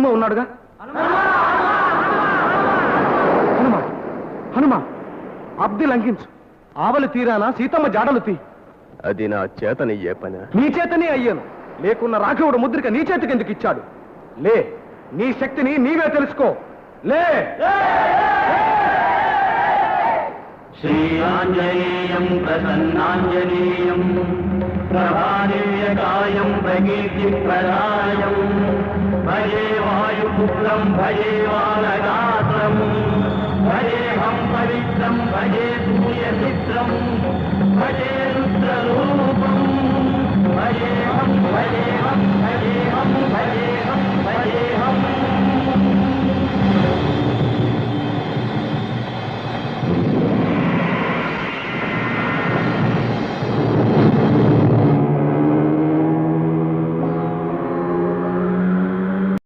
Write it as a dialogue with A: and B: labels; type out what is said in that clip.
A: హనుమ ఉన్నాడుగా? హనుమ హనుమ అబ్ది లంఘించు. ఆవలి తీరానా సీతమ్మ జాడలు తీ
B: అది నా చేతనయ్యే పని.
A: నీ చేతనే అయ్యాను. లేకున్న రాఘవుడు ముద్రిక నీ చేతికి ఎందుకు ఇచ్చాడు? లే నీ శక్తిని నీవే తెలుసుకో. లే!
C: శ్రీరాంజనేయం ప్రసన్నాంజనేయం ప్రభాదివ్యకాయం ప్రకీర్తిప్రదాయం. భజే వాయుపుత్రం భజే వానగాత్రం భజేహం పవిత్రం భజే సూర్యమిత్రం భజే